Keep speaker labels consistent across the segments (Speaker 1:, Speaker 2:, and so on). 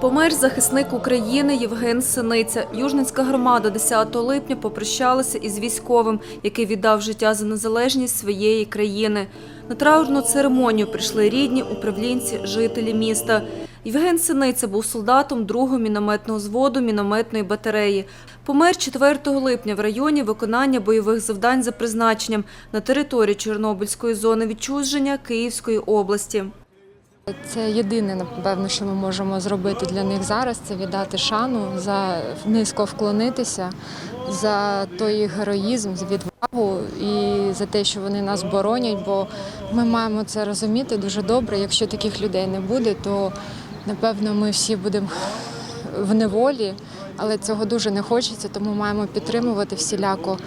Speaker 1: Помер захисник України Євген Синиця. Южницька громада 10 липня попрощалася із військовим, який віддав життя за незалежність своєї країни. На траурну церемонію прийшли рідні, управлінці, жителі міста. Євген Синиця був солдатом 2-го мінометного зводу мінометної батареї. Помер 4 липня в районі виконання бойових завдань за призначенням на території Чорнобильської зони відчуження Київської області.
Speaker 2: Це єдине, напевно, що ми можемо зробити для них зараз це віддати шану, за низько вклонитися за той героїзм, за відвагу і за те, що вони нас боронять. Бо ми маємо це розуміти дуже добре. Якщо таких людей не буде, то напевно ми всі будемо в неволі, але цього дуже не хочеться, тому маємо підтримувати всіляко.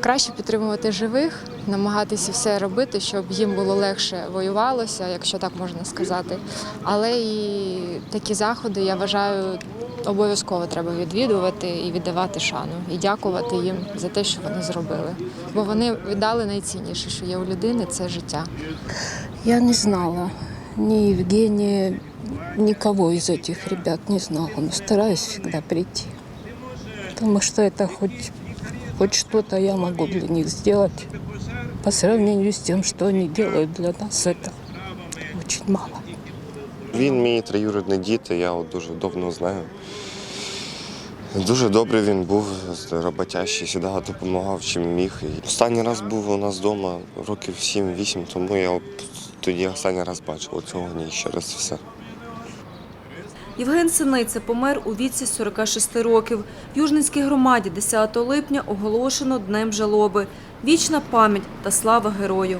Speaker 2: Краще підтримувати живих, намагатися все робити, щоб їм було легше воювалося, якщо так можна сказати. Але і такі заходи, я вважаю, обов'язково треба відвідувати і віддавати шану, і дякувати їм за те, що вони зробили. Бо вони віддали найцінніше, що є у людини це життя.
Speaker 3: Я не знала ни Евгения, никого из этих ребят не знала, но стараюсь всегда прийти. Потому что это хоть, хоть что-то я могу для них сделать. По сравнению с тем, что они делают для нас, это очень мало.
Speaker 4: Він мій троюрідний дід, я от дуже давно знаю. Дуже добрий він був, роботящий, завжди допомагав, чим міг. Останній раз був у нас вдома років 7-8, тому я тоді останній раз бачив оцього ні ще раз все.
Speaker 1: Євген Синиця помер у віці 46 років. В Южницькій громаді 10 липня оголошено Днем жалоби. Вічна пам'ять та слава герою.